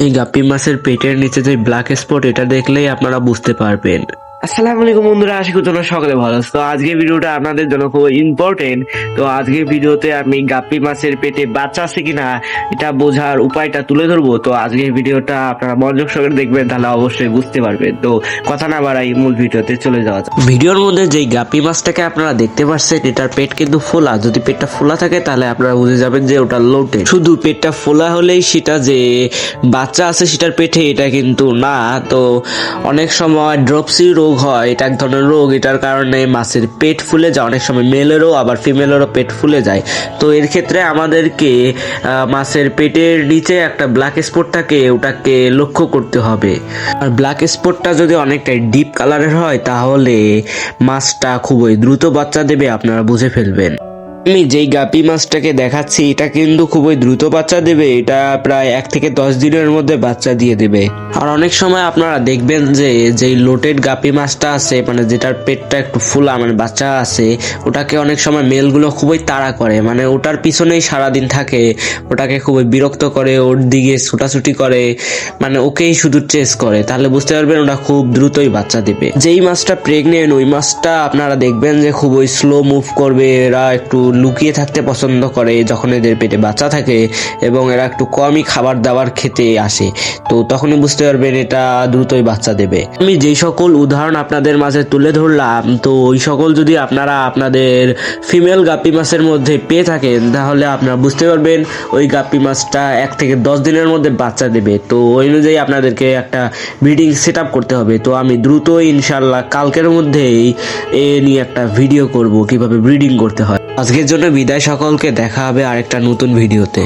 এই গাপ্পি মাছের পেটের নিচে যে ব্ল্যাক স্পট এটা দেখলেই আপনারা বুঝতে পারবেন। আসসালামু আলাইকুম বন্ধুরা, আশা করি তোমরা সকলে ভালো তো আজকে ভিডিওটা আপনাদের জন্য খুব ইম্পর্টেন্ট তো আজকে ভিডিওতে আমি গাপ্পি মাছের পেটে বাচ্চা আছে কিনা, এটা বোঝার উপায়টা তুলে ধরবো। তো আজকে ভিডিওটা আপনারা মনোযোগ সহকারে দেখবেন, তাহলে অবশ্যই বুঝতে পারবেন। তো কথা না বাড়াই, মূল ভিডিওতে চলে যাওয়া যাক। ভিডিওর মধ্যে যেই গাপ্পি মাছটাকে আপনারা দেখতে পাচ্ছেন, এটার পেট কিন্তু ফোলা। যদি পেটটা ফোলা থাকে, তাহলে আপনারা বুঝে যাবেন যে ওটা লোটে শুধু পেটটা ফোলা হলেই সেটা যে বাচ্চা আছে সেটার পেটে, এটা কিন্তু না। তো অনেক সময় ড্রপসি রোগ হয়, এটা এক ধরনের রোগ, এটার কারণে মাছের পেট ফুলে যায়, অনেক সময় মেলেরও আবার ফিমেলেরও পেট ফুলে যায়। তো এর ক্ষেত্রে আমাদেরকে মাছের পেটের নিচে একটা ব্ল্যাক স্পট থাকে, ওটাকে লক্ষ্য করতে হবে। আর ব্ল্যাক স্পটটা যদি অনেকটাই ডিপ কালারের হয়, তাহলে মাছটা খুবই দ্রুত বাচ্চা দেবে, আপনারা বুঝে ফেলবেন। আমি যেই গাপি মাছটাকে দেখাচ্ছি, এটা কিন্তু খুবই দ্রুত বাচ্চা দেবে। এটা প্রায় এক থেকে দশ দিনের মধ্যে বাচ্চা দিয়ে দেবে। আর অনেক সময় আপনারা দেখবেন যে, যেই লোটেড গাপি মাছটা আছে মানে যেটার পেটটা একটু ফুলা মানে বাচ্চা আছে, ওটাকে অনেক সময় মেলগুলো খুবই তাড়া করে। মানে ওটার পিছনেই সারাদিন থাকে, ওটাকে খুবই বিরক্ত করে, ওর দিকে ছুটাছুটি করে মানে ওকেই শুধু চেস করে। তাহলে বুঝতে পারবেন ওটা খুব দ্রুতই বাচ্চা দেবে। যেই মাছটা প্রেগনেন্ট ওই মাছটা আপনারা দেখবেন যে খুবই স্লো মুভ করবে, এরা একটু লুকিয়ে থাকতে পছন্দ করে যখন এদের পেটে বাচ্চা থাকে এবং এরা একটু কমই খাবার দাবার খেতে আসে। তো তখনই বুঝতে পারবেন এটা দ্রুতই বাচ্চা দেবে। আমি যেই সকল উদাহরণ আপনাদের মাঝে তুলে ধরলাম, তো ওই সকল যদি আপনারা আপনাদের ফিমেল গাপ্পি মাছের মধ্যে পেয়ে থাকেন, তাহলে আপনারা বুঝতে পারবেন ওই গাপ্পি মাছটা এক থেকে দশ দিনের মধ্যে বাচ্চা দেবে। তো ওই অনুযায়ী আপনাদেরকে একটা ব্রিডিং সেট করতে হবে। তো আমি দ্রুত ইনশাল্লাহ কালকের মধ্যেই এ নিয়ে একটা ভিডিও করব, কীভাবে ব্রিডিং করতে হয়। আজকের জন্য বিদায় সকলকে দেখা হবে আরেকটা নতুন ভিডিওতে।